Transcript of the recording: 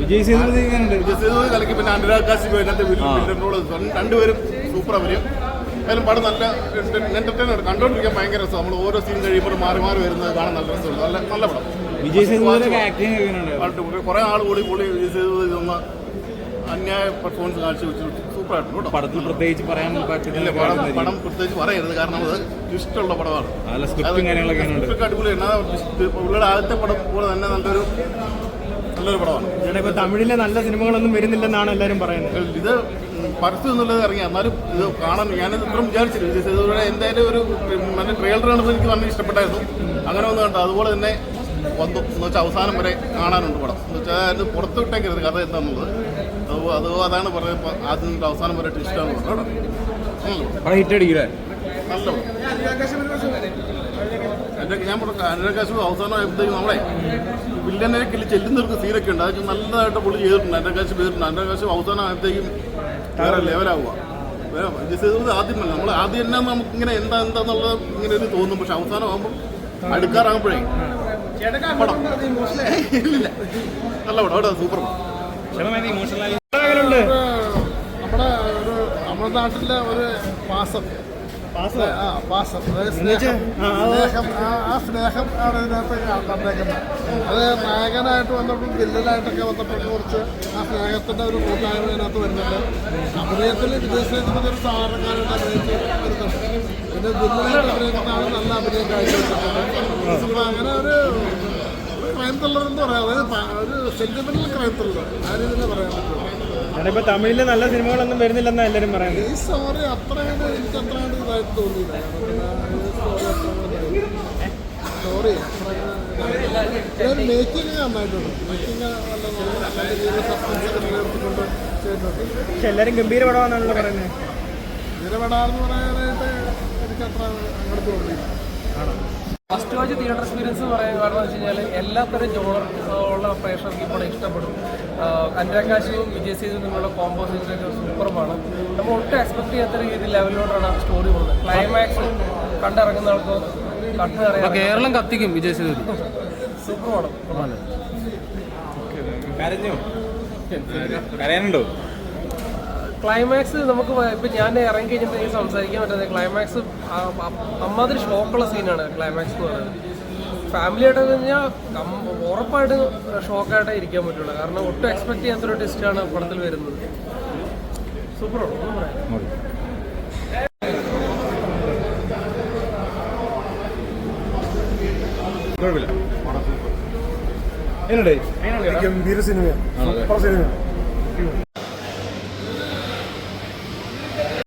വിജയ് സേതുപതി കലക്കി പിന്നെ അനുരാഗ് കാശിപ്പ് അതിനകത്ത് രണ്ടുപേരും സൂപ്പർ അവരും അതിലും പടം നല്ല എന്റർടൈനർ കണ്ടോണ്ടിരിക്കാൻ ഭയങ്കര രസം. നമ്മൾ ഓരോ സീൻ കഴിയുമ്പോഴും മാറി മാറി വരുന്നത് കാണാൻ നല്ല രസമുണ്ട്. നല്ല നല്ല പടം. വിജയ് കണ്ടിട്ട് കുറെ ആൾ കൂടി കൂടി വിജയസേതുപതി ഇതൊന്ന് അന്യായ പെർഫോമൻസ് കാഴ്ച വെച്ച് സൂപ്പർ ആയിട്ടുണ്ട് കേട്ടോ. പടത്തിൽ പ്രത്യേകിച്ച് പറയാൻ പറ്റില്ല പടം പടം പ്രത്യേകിച്ച് പറയരുത്. കാരണം അത് ഇഷ്ടമുള്ള പടമാണ്. സ്ക്രിപ്റ്റും ആ പുള്ളിയുടെ ആദ്യത്തെ പടം പോലെ തന്നെ നല്ലൊരു നല്ലൊരു പടമാണ്. ഇപ്പൊ തമിഴിലെ നല്ല സിനിമകളൊന്നും വരുന്നില്ലെന്നാണ് എല്ലാവരും പറയുന്നത്. ഇത് പരസ്യം എന്നുള്ളത് ഇറങ്ങി. എന്നാലും ഇത് കാണാൻ ഞാൻ ഇത്രയും വിചാരിച്ചില്ല. സേതുപതിയുടെ എന്തായാലും ഒരു നല്ല ട്രെയിലർ കാണുമ്പോൾ എനിക്ക് നല്ല ഇഷ്ടപ്പെട്ടായിരുന്നു. അങ്ങനെ ഒന്ന് കണ്ടു. അതുപോലെ തന്നെ വന്നു. എന്ന് വെച്ചാൽ അവസാനം വരെ കാണാനുണ്ട് പടം. എന്ന് വെച്ചാൽ അത് പുറത്തു വിട്ടേക്കരുത് കഥ എന്താണെന്നുള്ളത് അത് അത് അതാണ് പറയുന്നത് ആദ്യം അവസാനം വരെ ഇഷ്ടമാണ് കേട്ടോ. നല്ല പടം. പടം ഹിറ്റ് അടിക്കില്ലേ? നല്ല എന്റെ ഞാൻ പറഞ്ഞു അനുരാകാശ് അവസാനം ആയപ്പോഴത്തേക്കും നമ്മളെ വില്ലനെ കിളി ചെല്ലുന്നവർക്ക് സീനൊക്കെ ഉണ്ട്. അതൊക്കെ നല്ലതായിട്ട് പുള്ളി ചെയ്തിട്ടുണ്ട്. അനുരാകാശ് ചെയ്തിട്ടുണ്ട്. അനുരാകാശ് അവസാനം ആയപ്പോഴത്തേക്കും വേറെ ലെവലാവുക ചെയ്തത് ആദ്യമല്ല. നമ്മൾ ആദ്യം തന്നെ നമുക്ക് ഇങ്ങനെ എന്താ എന്താന്നുള്ളത് ഇങ്ങനെ ഒരു തോന്നും. പക്ഷെ അവസാനം ആകുമ്പോൾ അടുക്കാറാകുമ്പോഴേ പടം. ഇല്ല. നല്ല പടം അവിടെ സൂപ്പർ പടം. നമ്മുടെ ഒരു നമ്മുടെ നാട്ടിലെ ഒരു പാസം. പാസ്? ആ പാസം. അതായത് എന്നുവെച്ചാ, സ്നേഹം. ആ, അത് സ്നേഹം. ആ ആ സ്നേഹം ആണ് ഇതിനകത്ത് കണ്ടേക്കുന്നത്. അത് നായകനായിട്ട് വന്നപ്പോൾ വില്ലനായിട്ടൊക്കെ വന്നപ്പോൾ കുറച്ച് ആ സ്നേഹത്തിന്റെ ഒരു കൂട്ടായ്മ ഇതിനകത്ത് വരുന്നുണ്ട്. അഭിനയത്തിൽ വിദേശത്തിൽ ഒരു സാധാരണക്കാരുടെ അഭിനയിച്ച് വരുന്നുണ്ട്. പിന്നെ വില്ലനായിട്ട് അഭിനയിക്കുന്ന ആൾ നല്ല അഭിനയം കാഴ്ചവെച്ചിട്ടുണ്ട് അപ്പോൾ അങ്ങനെ ഒരു ക്രൈം ത്രില്ലർ എന്ന് പറയാം. അതായത് ഒരു സെന്റിമെന്റൽ ക്രൈം ത്രില്ലർ ആ രീതിയിൽ പറയാൻ പറ്റുള്ളൂ ഇപ്പൊ തമിഴിൽ നല്ല സിനിമകളൊന്നും വരുന്നില്ലെന്നാ എല്ലാരും പറയുന്നത്. ഈ സ്റ്റോറി അത്ര കണ്ട് എനിക്ക് അത്ര കണ്ട് ഇതായിട്ട് തോന്നിയില്ല. സ്റ്റോറി മേക്കിംഗ് നന്നായിട്ടുണ്ട്. മേക്കിംഗ് നല്ല രീതിയിൽ സസ്പെൻസ് ഒക്കെ നിലനിർത്തിക്കൊണ്ട് ചെയ്തിട്ടുണ്ട്. പക്ഷെ എല്ലാരും ഗംഭീര പടമാണെന്നാണല്ലോ പറയുന്നത് ഗംഭീര പടാന്ന് പറയാനായിട്ട് എനിക്ക് അത്ര അങ്ങോട്ട് തോന്നിയില്ല. ഫസ്റ്റ് വാച്ച് തിയേറ്റർ എക്സ്പീരിയൻസ് പറയാൻ കാരണം വെച്ച് കഴിഞ്ഞാൽ എല്ലാത്തരം ജോണർ ഉള്ള പ്രേക്ഷകർക്ക് ഇപ്പോൾ ഇഷ്ടപ്പെടും. അനുരാഗ് വിജയ് സേതു തമ്മിലുള്ള കോമ്പോസിഷൻ ഒക്കെ സൂപ്പറുമാണ് നമ്മൾ ഒട്ടും എക്സ്പെക്ട് ചെയ്യാത്ത രീതി ലെവലിലോട്ടാണ് സ്റ്റോറി പോകുന്നത്. ക്ലൈമാക്സ് കണ്ടിറങ്ങുന്ന ആൾക്ക് കണ്ണു കേരളം കത്തിക്കും വിജയ് സേതു സൂപ്പർ പടം കരഞ്ഞോ? കരയാനുണ്ടോ? ക്ലൈമാക്സ് നമുക്ക് ഇപ്പം ഞാൻ ഇറങ്ങി കഴിഞ്ഞപ്പോൾ എനിക്ക് സംസാരിക്കാൻ പറ്റുന്നത് ക്ലൈമാക്സ് അമ്മാതിരി ഷോക്കുള്ള സീനാണ് ക്ലൈമാക്സ് എന്ന് പറയുന്നത്. ഫാമിലി ആയിട്ട് കഴിഞ്ഞാൽ ഉറപ്പായിട്ട് ഷോക്കായിട്ടേ ഇരിക്കാൻ പറ്റുള്ളൂ. കാരണം ഒട്ടും എക്സ്പെക്ട് ചെയ്യാത്തൊരു ടെസ്റ്റാണ് പടത്തിൽ വരുന്നത്. സൂപ്പറാണ് ഒന്നും പറയാം കുഴപ്പമില്ല. എങ്ങനെയുണ്ട്? ഗംഭീര സിനിമയാണ് സൂപ്പർ സിനിമയാണ്